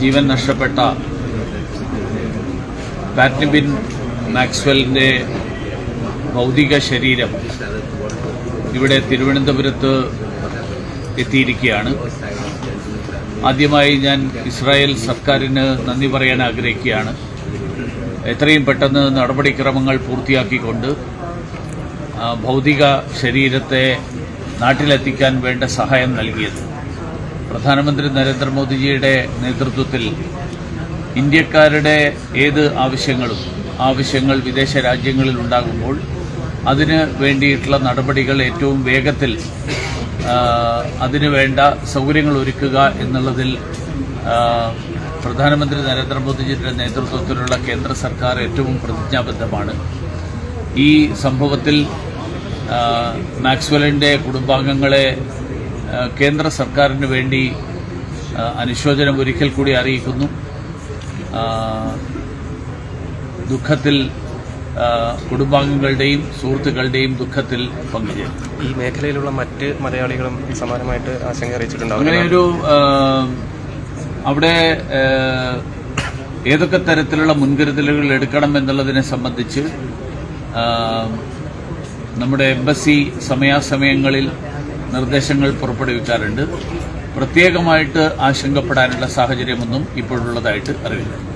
ജീവൻ നഷ്ടപ്പെട്ട ബാറ്റ്നിബിൻ മാക്സ്വലിന്റെ ഭൗതിക ശരീരം ഇവിടെ തിരുവനന്തപുരത്ത് എത്തിയിരിക്കുകയാണ്. ആദ്യമായി ഞാൻ ഇസ്രായേൽ സർക്കാരിന് നന്ദി പറയാൻ ആഗ്രഹിക്കുകയാണ്. എത്രയും പെട്ടെന്ന് നടപടിക്രമങ്ങൾ പൂർത്തിയാക്കിക്കൊണ്ട് ഭൗതിക ശരീരത്തെ നാട്ടിലെത്തിക്കാൻ വേണ്ട സഹായം നൽകിയത്. പ്രധാനമന്ത്രി നരേന്ദ്രമോദിജിയുടെ നേതൃത്വത്തിൽ ഇന്ത്യക്കാരുടെ ഏത് ആവശ്യങ്ങളും ആവശ്യങ്ങൾ വിദേശ രാജ്യങ്ങളിൽ ഉണ്ടാകുമ്പോൾ അതിന് വേണ്ടിയിട്ടുള്ള നടപടികൾ ഏറ്റവും വേഗത്തിൽ അതിനുവേണ്ട അതിനു വേണ്ട സൗകര്യങ്ങൾ ഒരുക്കുക എന്നുള്ളതിൽ പ്രധാനമന്ത്രി നരേന്ദ്രമോദിജിയുടെ നേതൃത്വത്തിലുള്ള കേന്ദ്ര സർക്കാർ ഏറ്റവും പ്രതിജ്ഞാബദ്ധമാണ്. ഈ സംഭവത്തിൽ മാക്സ്വലിന്റെ കുടുംബാംഗങ്ങളെ കേന്ദ്ര സർക്കാരിന് വേണ്ടി അനുശോചനം ഒരിക്കൽ കൂടി അറിയിക്കുന്നു. ദുഃഖത്തിൽ കുടുംബാംഗങ്ങളുടെയും സുഹൃത്തുക്കളുടെയും ദുഃഖത്തിൽ പങ്കുചേരുന്നു ഈ മേഖലയിലുള്ള മറ്റ് മലയാളികളും സമാനമായിട്ട് ആശങ്ക അറിയിച്ചിട്ടുണ്ട് അങ്ങനെ ഒരു അവിടെ ഏതൊക്കെ തരത്തിലുള്ള മുൻകരുതലുകൾ എടുക്കണം എന്നുള്ളതിനെ സംബന്ധിച്ച് നമ്മുടെ എംബസി സമയാസമയങ്ങളിൽ നിർദ്ദേശങ്ങൾ പുറപ്പെടുവിക്കാറുണ്ട്. പ്രത്യേകമായിട്ട് ആശങ്കപ്പെടാനുള്ള സാഹചര്യമൊന്നും ഇപ്പോഴുള്ളതായിട്ട് അറിവില്ല.